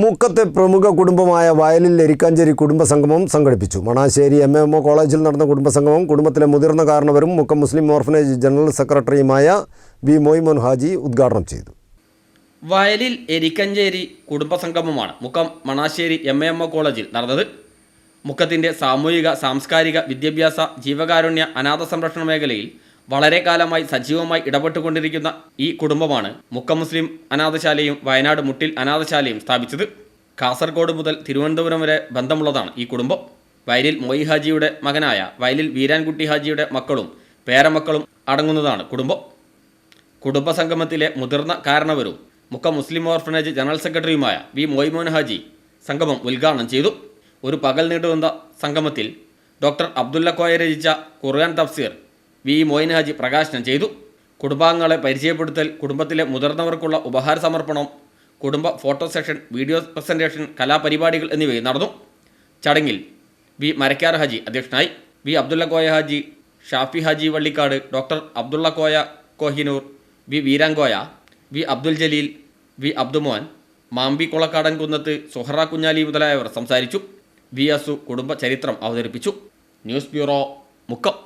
മുക്കത്തെ പ്രമുഖ കുടുംബമായ വയലിൽ എരിക്കാഞ്ചേരി കുടുംബസംഗമം സംഘടിപ്പിച്ചു. മണാശ്ശേരി എം എം ഒ കോളേജിൽ നടന്ന കുടുംബസംഗമം കുടുംബത്തിലെ മുതിർന്ന കാരണവരും മുക്കം മുസ്ലിം ഓർഫനേജ് ജനറൽ സെക്രട്ടറിയുമായ വി മൊയ്മോൻ ഹാജി ഉദ്ഘാടനം ചെയ്തു. വയലിൽ Erikkancheri കുടുംബസംഗമമാണ് Mukkam Manassery M A O കോളേജിൽ നടന്നത്. മുക്കത്തിന്റെ സാമൂഹിക സാംസ്കാരിക വിദ്യാഭ്യാസ ജീവകാരുണ്യ അനാഥ സംരക്ഷണ മേഖലയിൽ വളരെ കാലമായി സജീവമായി ഇടപെട്ടുകൊണ്ടിരിക്കുന്ന ഈ കുടുംബമാണ് മുക്കം മുസ്ലിം അനാഥശാലയും വയനാട് മുട്ടിൽ അനാഥശാലയും സ്ഥാപിച്ചത്. കാസർഗോഡ് മുതൽ തിരുവനന്തപുരം വരെ ബന്ധമുള്ളതാണ് ഈ കുടുംബം. വയലിൽ മൊയ് ഹാജിയുടെ മകനായ വയലിൽ വീരാൻകുട്ടി ഹാജിയുടെ മക്കളും പേരമക്കളും അടങ്ങുന്നതാണ് കുടുംബം. കുടുംബസംഗമത്തിലെ മുതിർന്ന കാരണവരും മുക്കം മുസ്ലിം ഓർഫനേജ് ജനറൽ സെക്രട്ടറിയുമായ വി മൊയ്മോൻ ഹാജി സംഗമം ഉദ്ഘാടനം ചെയ്തു. ഒരു പകൽ നീണ്ടുവന്ന സംഗമത്തിൽ ഡോക്ടർ അബ്ദുല്ല കോയ രചിച്ച ഖുർആൻ തഫ്സീർ വി മൊയ്നാജി പ്രകാശനം ചെയ്തു. കുടുംബാംഗങ്ങളെ പരിചയപ്പെടുത്തൽ കുടുംബത്തിലെ മുതിർന്നവർക്കുള്ള ഉപഹാര സമർപ്പണം കുടുംബ ഫോട്ടോ സെഷൻ വീഡിയോ പ്രസന്റേഷൻ കലാപരിപാടികൾ എന്നിവയും നടന്നു. ചടങ്ങിൽ വി മരക്കാർ ഹാജി അധ്യക്ഷനായി. V Abdulla Koya Haji Shafi Haji Vallikkad doctor Abdulla Koya Kohinoor V Veerankoya V Abdul Jaleel V Abdumon Mambi Kulakkadan Kunnath Suhara Kunhali മുതലായവർ സംസാരിച്ചു. വി അസു കുടുംബ ചരിത്രം അവതരിപ്പിച്ചു. News bureau Mukkam.